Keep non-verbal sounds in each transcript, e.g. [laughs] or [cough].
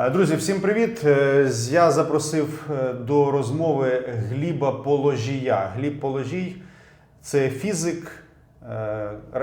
Е, Друзі, всім привіт! Е, Я запросив е, до розмови Гліба Положія. Гліб Положій це фізик.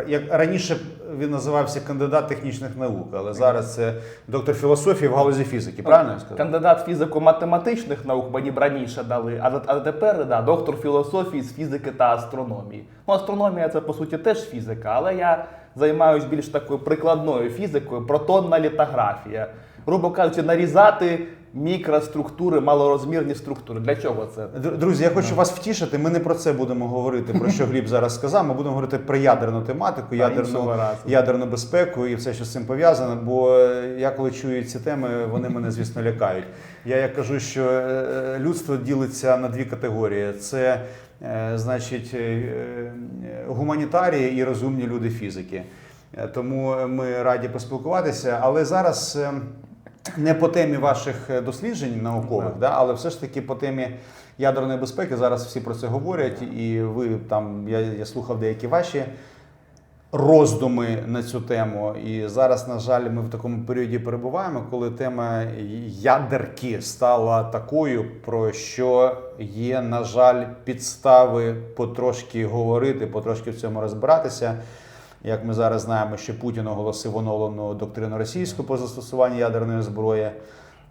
Як раніше він називався кандидат технічних наук, але зараз це доктор філософії в галузі фізики. Правильно я сказав? Кандидат фізико-математичних наук мені б раніше дали, а тепер да, доктор філософії з фізики та астрономії. Ну, астрономія це по суті теж фізика, але я займаюся більш такою прикладною фізикою, протонна літографія. Грубо кажучи, нарізати мікроструктури, малорозмірні структури. Для чого це? Друзі, я хочу вас втішити. Ми не про це будемо говорити, про що Гліб зараз сказав. Ми будемо говорити про ядерну тематику, ядерну, ядерну безпеку і все, що з цим пов'язано. Бо е, я коли чую ці теми, вони мене, звісно, лякають. Я як кажу, що е, людство ділиться на дві категорії: це е, значить е, е, гуманітарії і розумні люди фізики. Е, Тому ми раді поспілкуватися. Але зараз. Не по темі ваших е, досліджень наукових, да, але все ж таки по темі ядерної безпеки. Зараз всі про це говорять, і ви там я, я слухав деякі ваші роздуми на цю тему. І зараз, на жаль, ми в такому періоді перебуваємо, коли тема ядерки стала такою, про що є, на жаль, підстави потрошки говорити, потрошки в цьому розбиратися. Як ми зараз знаємо, що Путін оголосив оновлену доктрину російську по застосуванню ядерної зброї.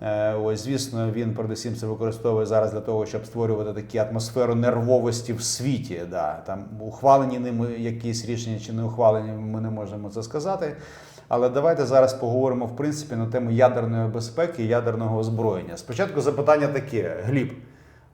Е, Ось, звісно, він передусім це використовує зараз для того, щоб створювати таку атмосферу нервовості в світі. Да. Там ухвалені ними якісь рішення чи не ухвалені, ми не можемо це сказати. Але давайте зараз поговоримо в принципі на тему ядерної безпеки і ядерного озброєння. Спочатку запитання таке: Гліб.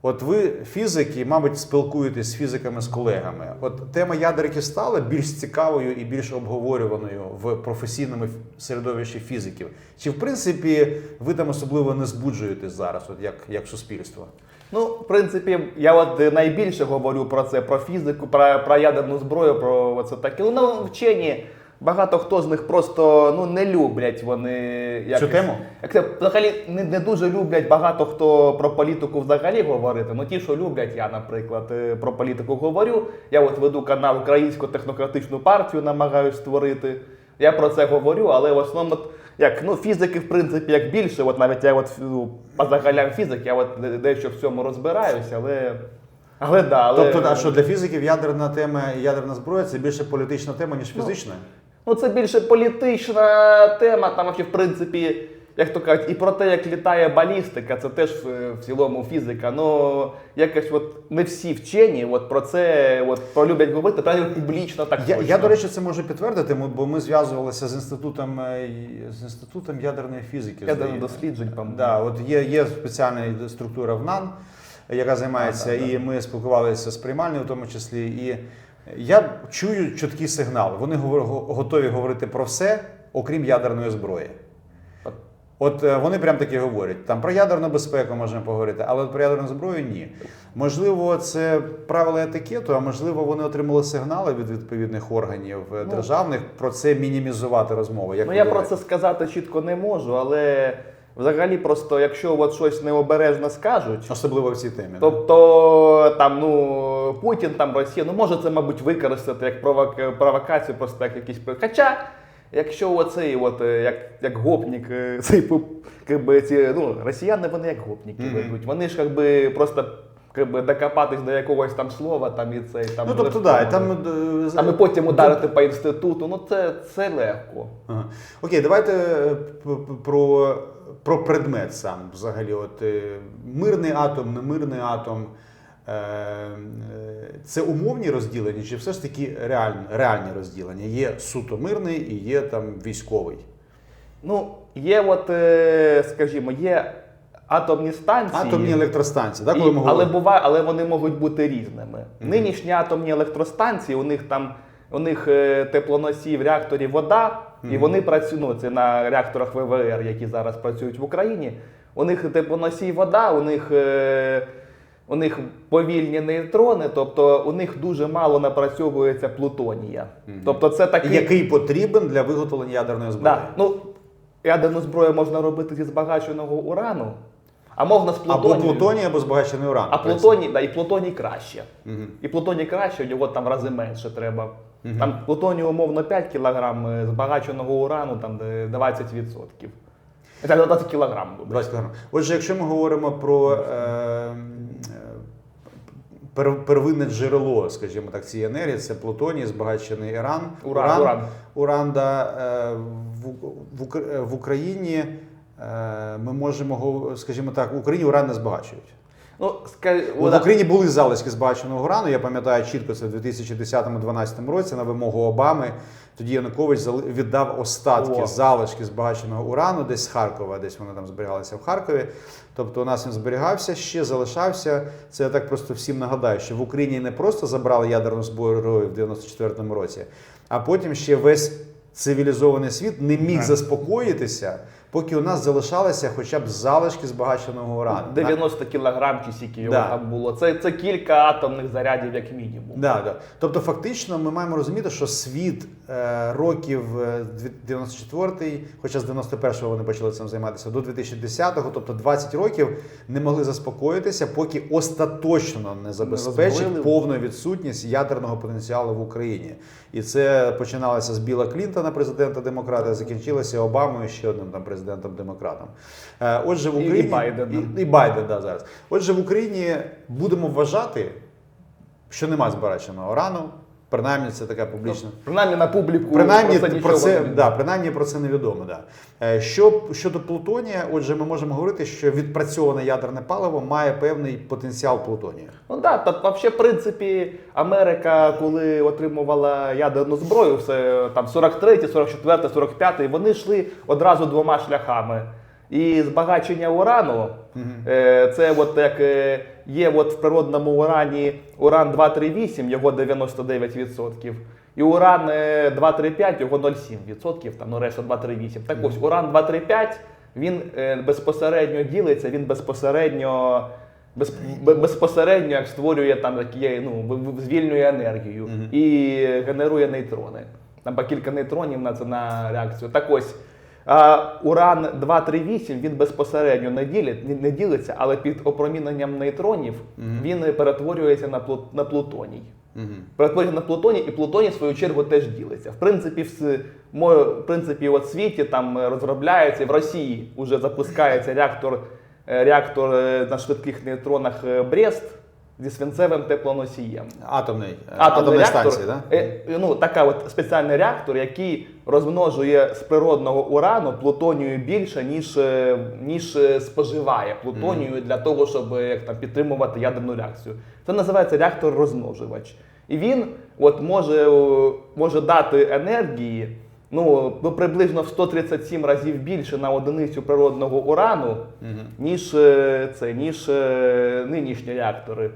От ви фізики, мабуть, спілкуєтесь з фізиками, з колегами. От тема ядерки стала більш цікавою і більш обговорюваною в професійному середовищі фізиків. Чи в принципі ви там особливо не збуджуєтесь зараз, от як, як суспільство? Ну, в принципі, я от найбільше говорю про це, про фізику, про, про ядерну зброю, про це таке. Ну, вчені, багато хто з них просто ну, не люблять вони. Цю тему? Як це взагалі не, не дуже люблять багато хто про політику взагалі говорити. Ну ті, що люблять, я, наприклад, е, про політику говорю. Я от веду канал Українську технократичну партію, намагаюсь створити. Я про це говорю, але в основному, як ну, фізики, в принципі, як більше, от навіть я от ну, по загалям фізик, я от дещо в цьому розбираюся, але. Але да, але... Тобто, а що для фізиків ядерна тема, і ядерна зброя це більше політична тема, ніж фізична? Ну, це більше політична тема, там вообще, в принципі, як то кажуть, і про те, як літає балістика, це теж е, в цілому фізика. Ну, якось от не всі вчені от про це от, полюблять говорити, правильно публічно так Я, точно. я, до речі, це можу підтвердити, бо ми зв'язувалися з інститутом е, з інститутом ядерної фізики. Ядерних досліджень, по-моєму. Да, от є, є спеціальна структура в НАН, яка займається, А, да, і ми спілкувалися з приймальною в тому числі. І я чую чіткий сигнал. Вони готові говорити про все, окрім ядерної зброї. От. Е, вони прям таки говорять. Там про ядерну безпеку можемо поговорити, але про ядерну зброю ні. Можливо, це правила етикету, а можливо, вони отримали сигнали від відповідних органів е, Ну. державних про це мінімізувати розмови. Як Ну я про це сказати чітко не можу, але взагалі просто, якщо от щось необережно скажуть, особливо в цій темі. Тобто там ну Путін, там Росія, ну може це, мабуть, використати як провок- провокацію, просто як якийсь при- Хоча, якщо оцей, от е, як, як гопнік, е, [laughs] цей якби, ці ну, росіяни вони як гопніки Мгм. ведуть. Вони ж якби просто якби, докопатись до якогось там слова, там і цей там. Ну тобто, да, там е, а ми потім ударити по інституту, ну це, це легко. Ага. Окей, давайте про, про предмет сам взагалі. От е, мирний атом, немирний атом. Е, е, Це умовні розділення, чи все ж таки реальні, реальні розділення? Є суто мирний і є там військовий. Ну, є от, скажімо, є атомні станції. Атомні електростанції, так, І- коли ми але буває, але вони можуть бути різними. Мгм. Нинішні атомні електростанції, у них там у них е, теплоносій в реакторі вода, і вони працюють ну, це на реакторах ВВР, які зараз працюють в Україні. У них теплоносій вода, у них. Е, у них повільні нейтрони, тобто у них дуже мало напрацьовується плутонія. Тобто це такий Який потрібен для виготовлення ядерної зброї? Да. Ну, ядерну зброю можна робити зі збагаченого урану, а можна з або плутонію. плутоній, або збагачений уран. А плутоній, да, і плутоній краще. Угу. І плутоній краще, у нього там рази менше треба. Мгм. Там плутонію умовно 5 кг, збагаченого урану там 20%. Це 20 кілограм буде. 20 кг. Отже, якщо ми говоримо про е, е, первинне джерело, скажімо так, цієї енергії, це плутоній, збагачений Іран. Уран, уран. Уран, да, е, в, в, е, в Україні е, ми можемо, скажімо так, в Україні уран не збагачують. Ну, скажи, В Україні були залишки збагаченого урану. Я пам'ятаю чітко це в 2010-2012 році на вимогу Обами. Тоді Янукович віддав остатки О. залишки збагаченого урану десь з Харкова, десь вони там зберігалися в Харкові. Тобто у нас він зберігався, ще залишався. Це я так просто всім нагадаю, що в Україні не просто забрали ядерну зброю в 94-му році, а потім ще весь цивілізований світ не міг заспокоїтися, поки у нас залишалися хоча б залишки збагаченого урану. 90 кілограм чи скільки його Да. там було. Це, це кілька атомних зарядів, як мінімум. Да, да. Тобто, фактично, ми маємо розуміти, що світ е, років е, дві- 94-й, хоча з 91-го вони почали цим займатися, до 2010-го, тобто 20 років, не могли заспокоїтися, поки остаточно не забезпечить повну відсутність ядерного потенціалу в Україні. І це починалося з Біла Клінтона, президента демократа, закінчилося Обамою, ще одним там президентом демократом. Е, Отже, в І- і Україні Байденом. і, і Байден, да, зараз. Отже, в Україні будемо вважати, що нема збираченого урану. Принаймні, це така публічна. Принаймні на публіку Принаймні про це про це, не да, принаймні про це невідомо. Да. Е, Що, щодо плутонія, отже, ми можемо говорити, що відпрацьоване ядерне паливо має певний потенціал плутонію. Ну да, та взагалі, в принципі, Америка, коли отримувала ядерну зброю, все там 43, 44, 45, вони йшли одразу двома шляхами. І збагачення урану, е, це от як е, є от в природному урані уран 238, його 99%. І уран е, 235, його 0,7%, там, ну решта 238. Так ось, уран 235, він е, безпосередньо ділиться, він безпосередньо без, безпосередньо як створює там такі, ну, звільнює енергію і генерує нейтрони. Там по кілька нейтронів на це на реакцію. Так ось. Уран 238 він безпосередньо не, ділить, не- не ділиться, але під опроміненням нейтронів він перетворюється на, плут, на плутоній. Перетворюється на плутоній, і плутоній, в свою чергу, теж ділиться. В принципі, в, в принципі, от світі там розробляється, в Росії вже запускається реактор, е, реактор е, на швидких нейтронах е, Брест зі свинцевим теплоносієм. Атомний, е, Атомний реактор, станції, да? е, ну, така от спеціальний реактор, який розмножує з природного урану плутонію більше, ніж, е, ніж споживає плутонію для того, щоб як там, підтримувати ядерну реакцію. Це називається реактор розмножувач. І він от, може, може дати енергії ну, ну, приблизно в 137 разів більше на одиницю природного урану, ніж, е, це, ніж е, нинішні реактори.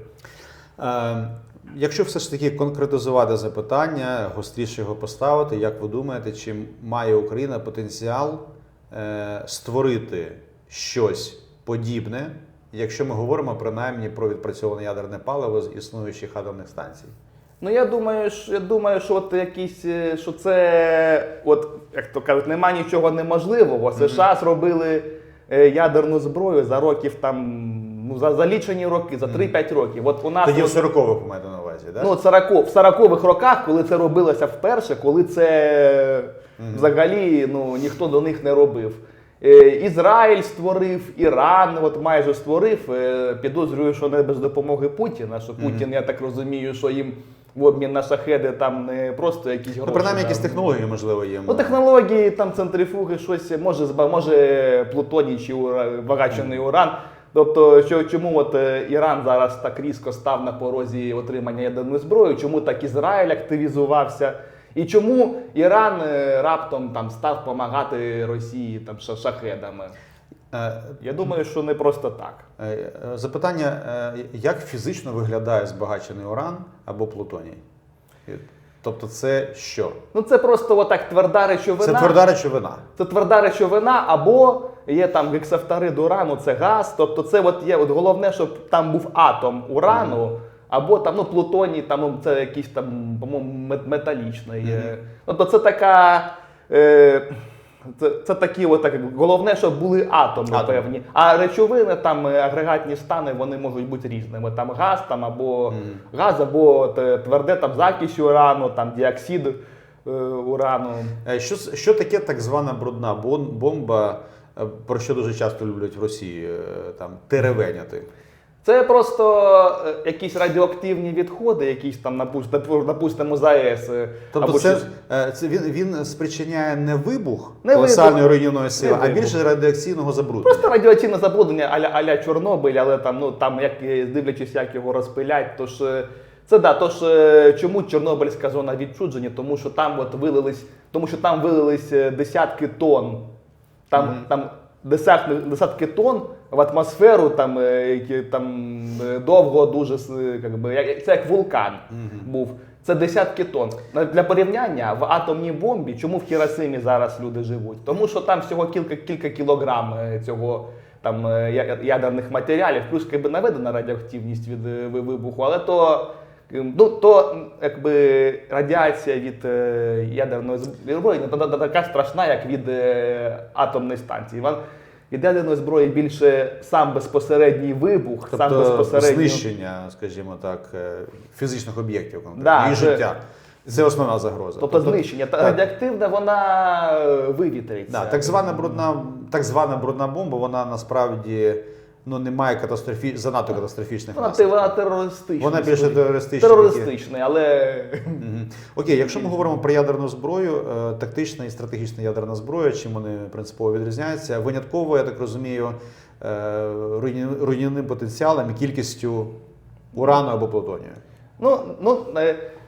Е, Якщо все ж таки конкретизувати запитання, гостріше його поставити, як ви думаєте, чи має Україна потенціал е, створити щось подібне, якщо ми говоримо принаймні про відпрацьоване ядерне паливо з існуючих атомних станцій? Ну я думаю, що я думаю, що от якісь, е, що це, от як то кажуть, нема нічого неможливого. США зробили е, ядерну зброю за років там, ну за, за лічені роки, за 3-5 років. От у нас Тоді в 40-х ви маєте на увазі, так? ну, 40, в 40-х роках, коли це робилося вперше, коли це взагалі ну, ніхто до них не робив. Е, Ізраїль створив, Іран от майже створив. Е, Підозрюю, що не без допомоги Путіна. Що Путін, я так розумію, що їм в обмін на шахеди там не просто якісь гроші. Ну, принаймні, якісь технології, можливо, є. Ну, технології, там центрифуги, щось може може плутоній чи багачений уран. Тобто, що чому от е, Іран зараз так різко став на порозі отримання ядерної зброї, чому так Ізраїль активізувався, і чому Іран е, раптом там став допомагати Росії там ша- шахедами? Е, Я думаю, що не просто так. е, е, Запитання: як фізично виглядає збагачений уран або плутоній? Тобто, це що? Ну це просто отак тверда речовина. Це тверда речовина. Це тверда речовина, або є там гексафторид урану, це газ. Тобто, це от є от головне, щоб там був атом урану, або там ну, плутоній, там ну, це якийсь там, по-моєму, мет- металічний. е. Тобто це така. Е, це, це такі, от, так, головне, щоб були атоми Атоми. певні. А речовини, там е, агрегатні стани, вони можуть бути різними. Там газ, там або газ, або те- тверде там закись урану, там діоксид е, урану. Е, Що, що таке так звана брудна бомба? е, про що дуже часто люблять в Росії, там теревеняти. Це просто е, якісь радіоактивні відходи, якісь там, напу- напустимо, з АЕС. е, Тобто, або це, е, це він, він спричиняє не вибух Не колосальної руйнівної сили, Не а вибух. більше радіаційного забруднення. Просто радіаційне забруднення аля, аля Чорнобиль, але там, ну там як дивлячись, як його розпилять. Тож це да, тож чому Чорнобильська зона відчудження? Тому що там от вилились, тому що там вилились десятки тонн. Там, Мгм. там десятки, десятки тонн в атмосферу, там, е, які, там е, довго дуже с- як би, як, це як вулкан був. Це десятки тонн. Для порівняння в атомній бомбі, чому в Хіросимі зараз люди живуть? Тому що там всього кілька, кілька кілограм е, цього там е, ядерних матеріалів, плюс якби наведена радіоактивність від е, вибуху, але то. е, Ну, то якби радіація від е, ядерної зброї не та- така страшна, як від е, атомної станції. Ядерної зброї більше сам безпосередній вибух, сам Тобто безпосередньо знищення, скажімо так, е, фізичних об'єктів конкретно, Да, і це- життя. Це основна загроза. Тобто знищення. Та радіоактивна вона е, вивітриться. Да, так звана брудна, так звана брудна бомба, вона насправді ну, не має катастрофі... занадто катастрофічних Вона, наслідків. вона терористична. Вона більше терористична. Терористична, але. Окей, якщо ми говоримо про ядерну зброю, е, тактична і стратегічна ядерна зброя, чим вони принципово відрізняються? Винятково, я так розумію, е, руйнівним потенціалом і кількістю урану або плутонію. ну, ну,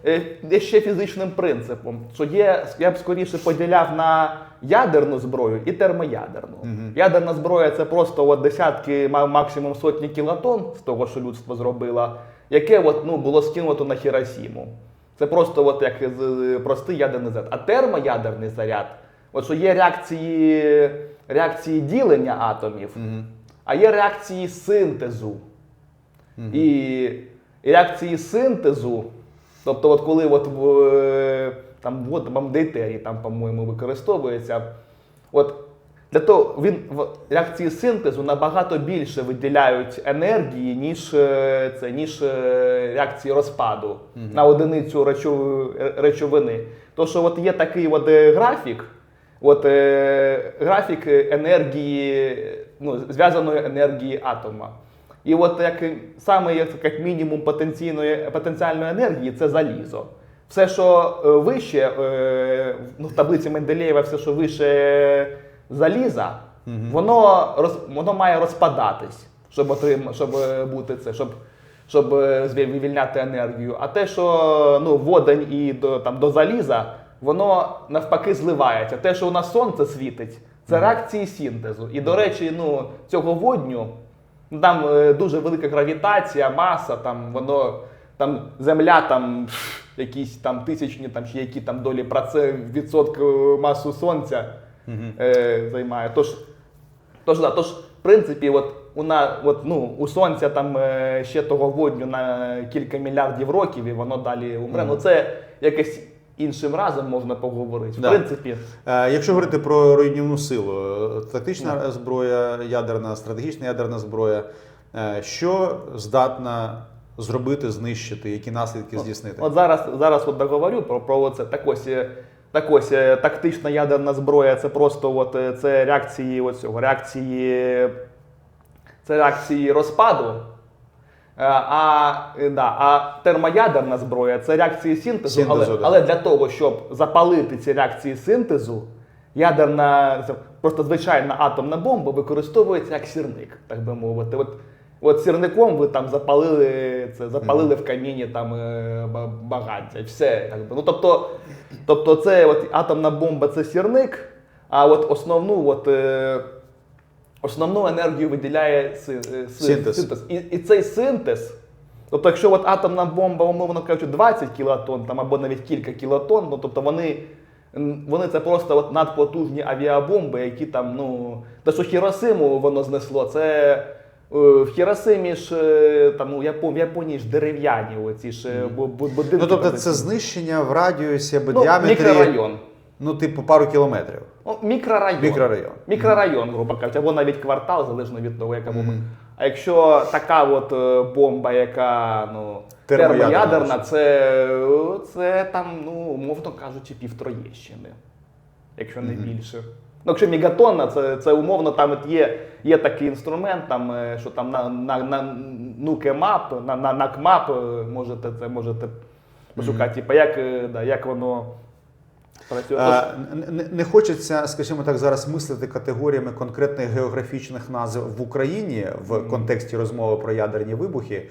е, є ще фізичним принципом, що є, я б скоріше поділяв на ядерну зброю і термоядерну. Мгм. Ядерна зброя це просто от десятки, максимум сотні кілотон з того, що людство зробило, яке от, ну, було скинуто на Хіросіму. Це просто от як простий ядерний заряд. А термоядерний заряд, от що є реакції, реакції ділення атомів, Мгм. а є реакції синтезу. І, і реакції синтезу, тобто, от коли от е, там, от, там дейтерій, там, по-моєму, використовується, от для того він в реакції синтезу набагато більше виділяють енергії, ніж, е, це, ніж е, реакції розпаду на одиницю речов- речовини. То, що от є такий от е, графік, от, е, графік енергії, ну, зв'язаної енергії атома. І от як саме як, як мінімум потенційної потенціальної енергії це залізо. Все, що е, вище, е, ну, в таблиці Менделєєва, все, що вище заліза, воно, роз, воно має розпадатись, щоб, отрим, щоб е, бути це, щоб, щоб вивільняти енергію. А те, що ну, водень і до, там, до заліза, воно навпаки зливається. Те, що у нас сонце світить, це реакції синтезу. І, до речі, ну, цього водню. Ну, Там дуже велика гравітація, маса, там воно там земля, там якісь там тисячні, там чи які там долі проце відсотки масу сонця е, займає. Тож, тож, да, тож, в принципі, от у на, от, ну, у сонця там е, ще того водню на кілька мільярдів років, і воно далі умре. Ну це якось іншим разом можна поговорити. В принципі, Е, Якщо говорити про руйнівну силу, е, тактична зброя, ядерна, стратегічна ядерна зброя, е, що здатна зробити, знищити, які наслідки здійснити? От зараз, зараз от договорю про, про це. Так ось, е, так ось е, тактична ядерна зброя це просто от, е, це реакції цього, реакції, це реакції розпаду. А, да, а термоядерна зброя це реакції синтезу, Синтезу, але, да. але для того, щоб запалити ці реакції синтезу, ядерна, просто звичайна атомна бомба використовується як сірник, так би мовити. От, от сірником ви там запалили це, запалили в каміні там е, багаття, все. Ну, тобто, тобто це от, атомна бомба це сірник, а от основну от, е, Основну енергію виділяє си- е, си- Синтез. І, і цей синтез, тобто, якщо от атомна бомба, умовно кажучи, 20 кілотон, там, або навіть кілька кілотон, ну тобто вони, вони це просто от надпотужні авіабомби, які там, ну, те, що Хіросиму воно знесло, це в Хіросимі ж е, там у в Японії ж дерев'яні оці ж е, бу- будинки. Ну, тобто це знищення в радіусі або ну, діаметрі, мікрорайон. ну, типу, пару кілометрів. Ну, мікрорайон. Мікрорайон. Мікрорайон, грубо кажучи, або навіть квартал, залежно від того, яка бомба. А якщо така от е, бомба, яка ну, термоядерна, це, це там, ну, умовно кажучи, півтроєщини, якщо не більше. Ну, якщо мегатонна, це, це умовно там от є, є такий інструмент, там, е, що там на, на, на нукемап, на, на накмап, е, можете це можете пошукати, типу, як, е, да, як воно працює. Е, не- не- хочеться, скажімо так, зараз мислити категоріями конкретних географічних назв в Україні в контексті розмови про ядерні вибухи.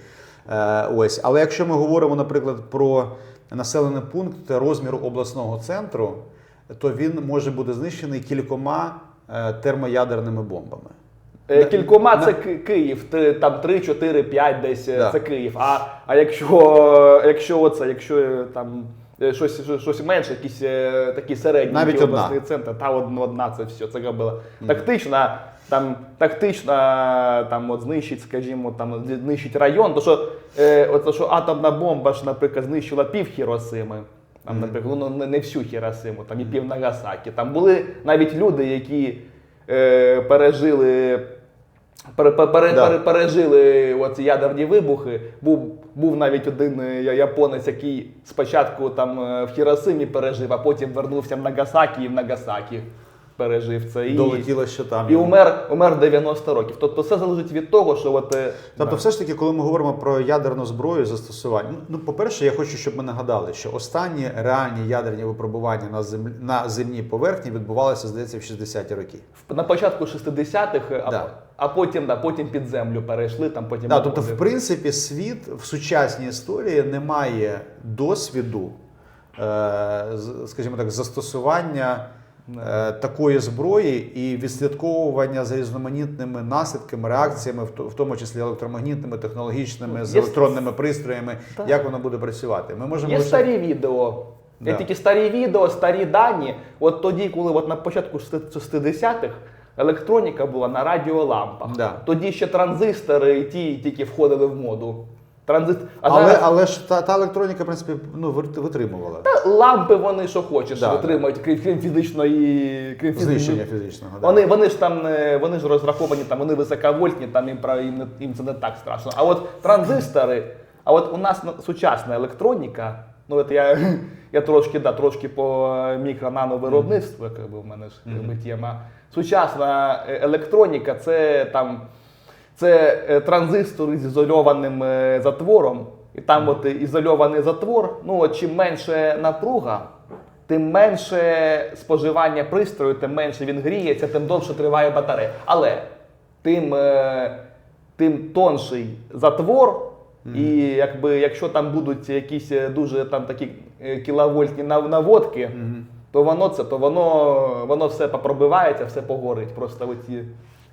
Е, Ось, але якщо ми говоримо, наприклад, про населений пункт розміру обласного центру, то він може бути знищений кількома е, термоядерними бомбами. Е, Кількома на- це Київ, там 3, 4, 5 десь е, Да. це Київ. А, а якщо, якщо оце, якщо там щось, щось- менше, якісь такі середні Навіть які одна. обласний центр, та одна, це все. Це була тактична, там тактична там от знищить, скажімо, там знищить район. То що, е, от, то, що атомна бомба ж, наприклад, знищила пів Хіросими. Там, наприклад, ну не, не всю Хіросиму, там і пів Нагасакі. Там були навіть люди, які е, пережили. Пере, пере, пере, Да. пере- пережили оці ядерні вибухи. Був, був навіть один е, я- японець, який спочатку там е, в Хіросимі пережив, а потім вернувся в Нагасакі і в Нагасакі пережив це. І, Долетіло, що там. і умер, умер 90 років. Тобто все залежить від того, що от, е, Тобто, да. все ж таки, коли ми говоримо про ядерну зброю застосування, ну, ну по-перше, я хочу, щоб ми нагадали, що останні реальні ядерні випробування на землі на земній поверхні відбувалися, здається, в 60-ті роки. на початку 60-х, а, Да. а потім, да, потім під землю перейшли, там потім. Да, тобто, в принципі, світ в сучасній історії не має досвіду, е, скажімо так, застосування такої зброї і відслідковування за різноманітними наслідками, реакціями, в тому числі електромагнітними, технологічними, з Є електронними пристроями, Так. як воно буде працювати. Ми можемо Є лише- старі відео. Да. тільки старі відео, старі дані. От тоді, коли от на початку 60-х електроніка була на радіолампах. Да. Тоді ще транзистори і ті тільки входили в моду. Транзист... А але, зараз але ж та, та електроніка, в принципі, ну, витримувала. та лампи вони що хочеш Да. витримують, крім, крім фізичної крім Знищення фізичного. да. Вони, вони ж там вони ж розраховані, там вони високовольтні, там їм, про- їм, їм це не так страшно. А от транзистори, а от у нас сучасна електроніка, ну от я, [laughs] я трошки, да, трошки по мікро-нано виробництву, яка би в мене ж якби, тема. Сучасна е, електроніка це там це е, транзистори з ізольованим е, затвором. І там от е, ізольований затвор, ну от чим менше напруга, тим менше споживання пристрою, тим менше він гріється, тим довше триває батарея. Але тим, тим тонший затвор, і якби, якщо там будуть якісь дуже там такі кіловольтні нав- наводки, то воно це, то воно, воно все попробивається, все погорить. Просто оці.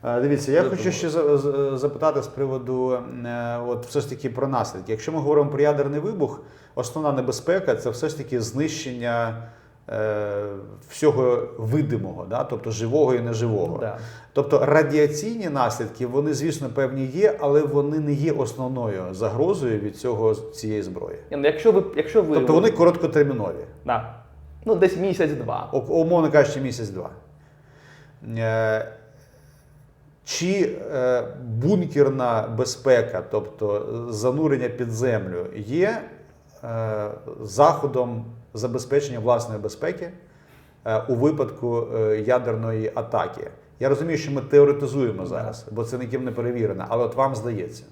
Дивіться, я хочу ще за- за- запитати з приводу е, от все ж таки про наслідки. Якщо ми говоримо про ядерний вибух, основна небезпека це все ж таки знищення е, всього видимого, да? тобто живого і неживого. Да. Тобто радіаційні наслідки, вони, звісно, певні є, але вони не є основною загрозою від цього цієї зброї. Ну, Якщо ви, якщо ви Тобто вони короткотермінові. да. ну, десь місяць-два. Умовно кажучи, місяць-два. Е, Чи е, бункерна безпека, тобто занурення під землю, є е, заходом забезпечення власної безпеки е, у випадку е, ядерної атаки? Я розумію, що ми теоретизуємо зараз, бо це ніким не перевірено, але от вам здається.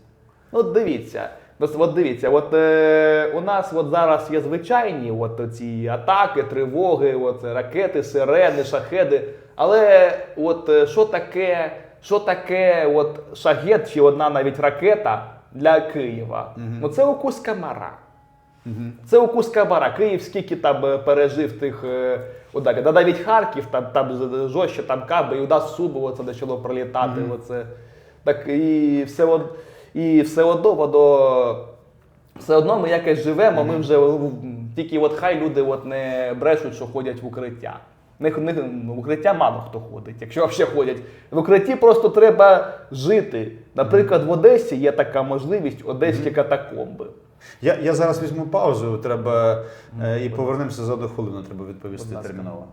Ну, дивіться. От дивіться, от е, у нас от зараз є звичайні от ці атаки, тривоги, от ракети, сирени, шахеди. Але от е, що таке, що таке от шахет чи одна навіть ракета для Києва? Ну це укус комара. Це укус комара. Київ скільки там е, пережив тих е, ударів. Да навіть Харків, там, там жорстче, там каби, і у нас Суби оце почало пролітати. Оце. Так і все, од... і все одно воно. Все одно ми якось живемо, ми вже тільки от хай люди от не брешуть, що ходять в укриття. Не, не, в укриття мало хто ходить, якщо взагалі ходять. В укритті просто треба жити. Наприклад, в Одесі є така можливість одеські катакомби. Я, я зараз візьму паузу, треба е, і повернемося за одну хвилину, треба відповісти терміново.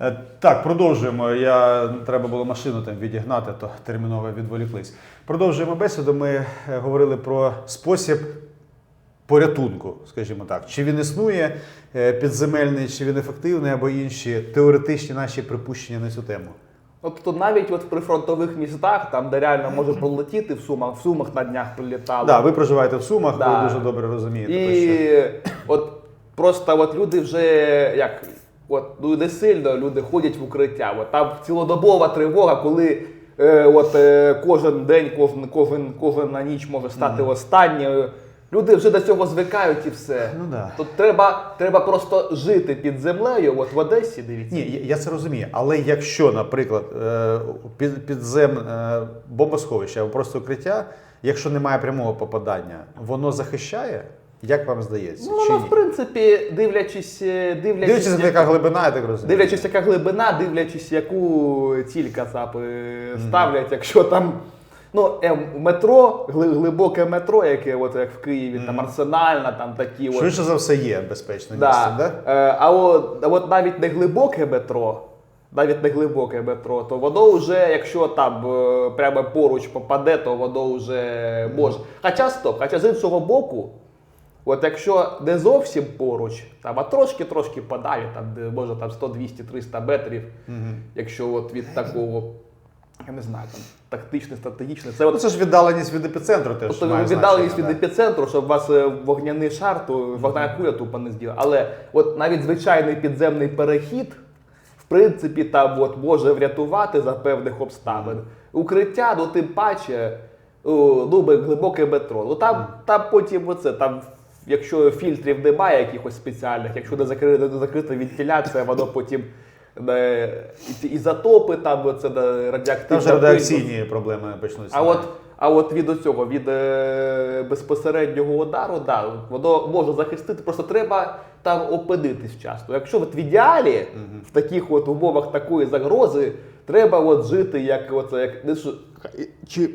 Е, Так, продовжуємо. Я треба було машину там відігнати, то терміново відволіклись. Продовжуємо бесіду. Ми е, говорили про спосіб порятунку, скажімо так. Чи він існує е, підземельний, чи він ефективний, або інші теоретичні наші припущення на цю тему. От тут навіть от в прифронтових містах, там де реально може пролетіти в Сумах, в Сумах на днях прилітало. Так, да, ви проживаєте в Сумах, Да. ви дуже добре розумієте. про що. От просто от люди вже як. От ну не сильно люди ходять в укриття. От там цілодобова тривога, коли е, от е, кожен день, кожен, кожен, кожна ніч може стати останньою. Люди вже до цього звикають і все. Ну да. Тут треба, треба просто жити під землею. От в Одесі, дивіться. Ні, я- я це розумію. Але якщо, наприклад, е, під, підзем е, бомбосховище або просто укриття, якщо немає прямого попадання, воно захищає? Як вам здається? Ну, воно, в принципі, дивлячись, е, дивлячись, Дивлячись, яка глибина, я так розумію. Дивлячись, яка глибина, дивлячись, яку ціль кацапи ставлять, якщо там. Ну, е, метро, гли- глибоке метро, яке от як в Києві, там арсенальна, там такі от. Швидше за все є безпечне місце, Да. Е, а, от, а от навіть не глибоке метро, навіть не глибоке метро, то воно вже, якщо там е, прямо поруч попаде, то воно вже може. Хоча стоп, хоча з іншого боку, от якщо не зовсім поруч, там, а трошки-трошки подалі, там, де може там 100, 200, 300 метрів, якщо от від такого, я не знаю, там тактичне, стратегічне, це Ну, от це ж віддаленість від епіцентру теж. Тобто має віддаленість від значення, да. епіцентру, щоб у вас е, вогняний шар, то вогняна куля тупо не зділа. Але от навіть звичайний підземний перехід, в принципі, там от може врятувати за певних обставин. Укриття, ну тим паче, о, ну, глибоке метро. Ну там, там потім оце, там, якщо фільтрів немає якихось спеціальних, якщо не закрита, не закрита вентиляція, воно потім. Е, ізотопи, там оце да, Там пиль, радіаційні проблеми почнуться. а от, а от від цього, від е, безпосереднього удару, да, воно може захистити, просто треба там опинитись вчасно. Якщо от в ідеалі, в таких от умовах такої загрози, треба от жити як, оце, як чи,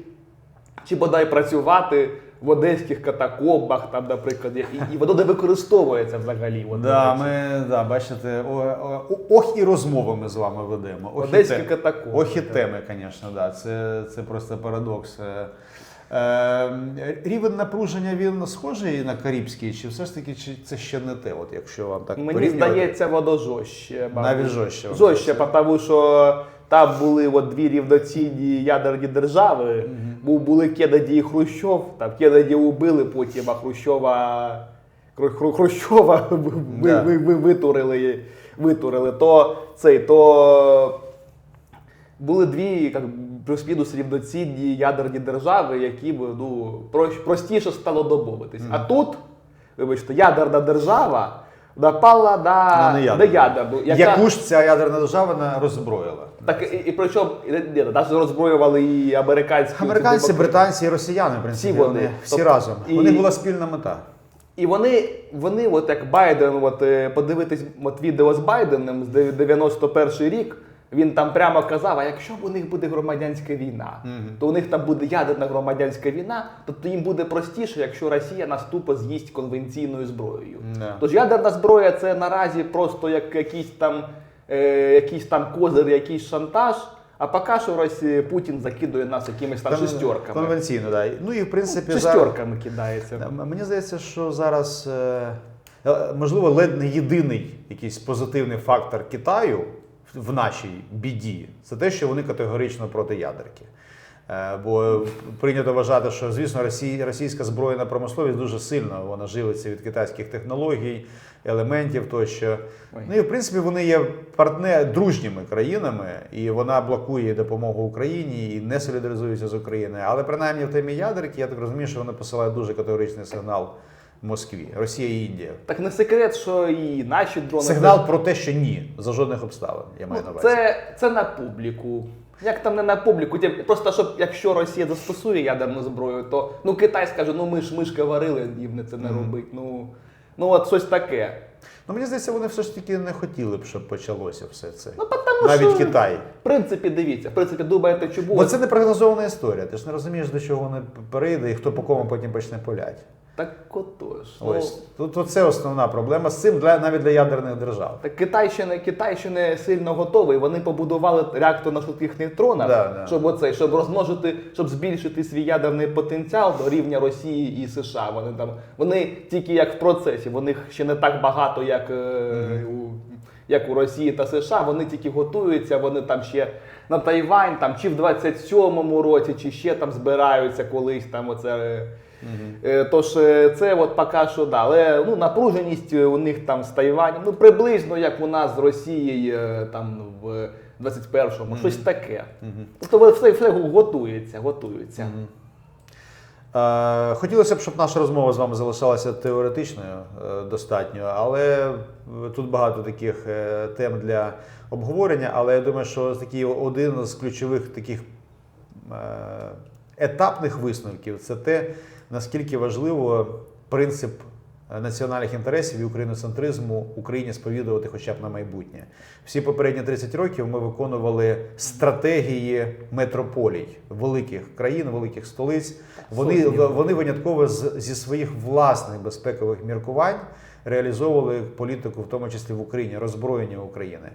чи бодай працювати в одеських катакомбах, там, наприклад, і, і воно не використовується взагалі. От, Да, ми, да, бачите, о, о, ох і розмови ми з вами ведемо. Ох Одеські тем- катакомби. Ох і теми, звісно, да. це, це просто парадокс. Е, Е, рівень напруження він схожий на Карибський, чи все ж таки чи це ще не те, от якщо вам так Мені порівнювати? здається, воно жорстче. Навіть жорстче. Жорстче, тому що там були от дві рівноцінні ядерні держави. Був були Кеннеді і Хрущов. Там Кеннеді убили потім, а Хрущова. Хру- Хру- Хрущова [laughs] ви, ви, ви, витурили, витурили. То цей, то були дві як, плюс-мінус рівноцінні ядерні держави, які б ну, простіше стало домовитись. А тут, вибачте, ядерна держава напала на, На на неядерну. ядерну, яка, Яку ж ця ядерна держава не роззброїла? так, і, і причому і, ні, навіть роззброювали і американські Американці, демократи. британці і росіяни, в принципі, Всі вони. вони всі Тобто, разом. і- У них була спільна мета. І вони, вони, от як Байден, от е, подивитись от відео з Байденом з 91 рік. Він там прямо казав: а якщо б у них буде громадянська війна, то у них там буде ядерна громадянська війна, тобто їм буде простіше, якщо Росія наступо з'їсть конвенційною зброєю. Да. Тож ядерна зброя це наразі просто як якийсь там, е, якийсь там козир, якийсь шантаж. А поки що Росія Путін закидує нас якимись там Кон- шестерками. Конвенційно, так. Ну і в принципі зараз. Шестерками кидається. Мені здається, що зараз е, е, можливо ледь не єдиний якийсь позитивний фактор Китаю в- нашій біді це те, що вони категорично проти ядерки. Е, Бо прийнято вважати, що звісно російська збройна промисловість дуже сильно вона живиться від китайських технологій, елементів тощо. Ой. Ну і в принципі вони є партнер дружніми країнами, і вона блокує допомогу Україні і не солідаризується з Україною. Але принаймні в темі ядерки, я так розумію, що вони посилають дуже категоричний сигнал Москві, Росія і Індія. Так не секрет, що і наші дрони. Сигнал про те, що ні, за жодних обставин. Я маю на Ну, увазі. це, це на публіку. Як там не на публіку? Просто щоб якщо Росія застосує ядерну зброю, то ну Китай скаже, ну ми ж ми ж говорили, їм це не робить. Ну, ну от щось таке. Ну мені здається, вони все ж таки не хотіли б, щоб почалося все це. Ну, тому Навіть що, Китай. В принципі, дивіться, в принципі, думаєте, чому. Бо це не прогнозована історія. Ти ж не розумієш, до чого воно перейде і хто по кому потім почне пуляти. Так отож. ну, Ось тут оце основна проблема з цим для навіть для ядерних держав. Так Китай ще не Китай ще не сильно готовий. Вони побудували реактор на швидких нейтронах, Да, да. щоб оцей, щоб розмножити, щоб збільшити свій ядерний потенціал до рівня Росії і США. Вони там вони тільки як в процесі. Вони ще не так багато, як, е, у, як у Росії та США. Вони тільки готуються. Вони там ще на Тайвань, там чи в 27-му році, чи ще там збираються колись. Там оце. Е, Тож е, це от поки що да. Але ну, напруженість е, у них там з Тайванем, ну приблизно як у нас з Росією там в 21-му, щось таке. Тобто все, все готується, готується. Е, Хотілося б, щоб наша розмова з вами залишалася теоретичною е, достатньо, але тут багато таких е, тем для обговорення. Але я думаю, що такий один з ключових таких е, етапних висновків це те, наскільки важливо принцип е, національних інтересів і україноцентризму Україні сповідувати хоча б на майбутнє. Всі попередні 30 років ми виконували стратегії метрополій великих країн, великих столиць. Вони, вони винятково з, зі своїх власних безпекових міркувань реалізовували політику, в тому числі в Україні, роззброєння України.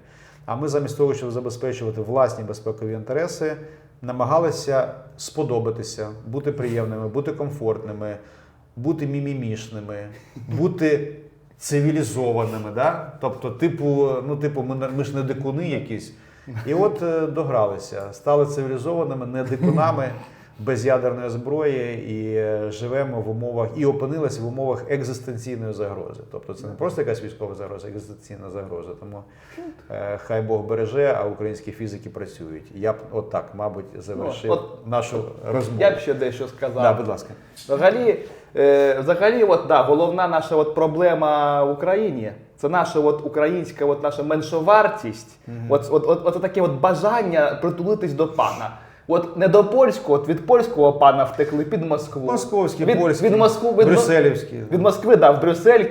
А ми замість того, щоб забезпечувати власні безпекові інтереси, намагалися сподобатися, бути приємними, бути комфортними, бути мімімішними, бути цивілізованими. Да? Тобто, типу, ну, типу, ми, ми ж не дикуни якісь. І от е, догралися, стали цивілізованими, не дикунами. Без ядерної зброї і е, живемо в умовах і опинилися в умовах екзистенційної загрози. Тобто це не просто якась військова загроза, а екзистенційна загроза. Тому е, хай Бог береже, а українські фізики працюють. Я б отак, мабуть, завершив Ну, от нашу розмову. Я б ще дещо сказав. да, будь ласка. Взагалі, е, взагалі, от, да, головна наша от проблема в Україні це наша от, українська от, наша меншовартість, от, от, от, от таке от бажання притулитись до пана. От не до польського, от від польського пана втекли під Москву. Московські, від, польські, від Москву, від, брюсселівські. від Москви, да, в Брюссель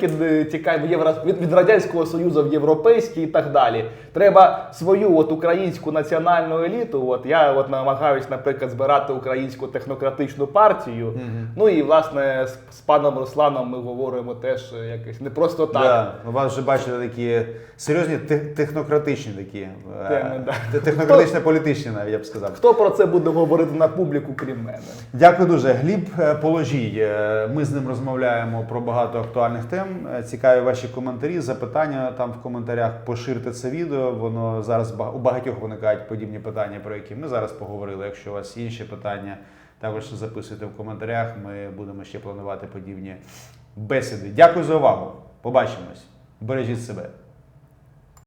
тікаємо в Євро, від, від Радянського Союзу в Європейський і так далі. Треба свою от, українську національну еліту. От, я от, намагаюсь, наприклад, збирати українську технократичну партію. Ну і власне з, з паном Русланом ми говоримо теж е, якось не просто так. Да, у вас вже бачили такі серйозні технократичні такі е, Теми, да. технократично-політичні, навіть я б сказав. Хто про це буде говорити на публіку, крім мене? Дякую дуже. Гліб е, Положій. Е, Ми з ним розмовляємо про багато актуальних тем. Е, Цікаві ваші коментарі, запитання там в коментарях. Поширте це відео. Воно зараз у багатьох виникають подібні питання, про які ми зараз поговорили. Якщо у вас інші питання, також записуйте в коментарях. Ми будемо ще планувати подібні бесіди. Дякую за увагу. Побачимось. Бережіть себе.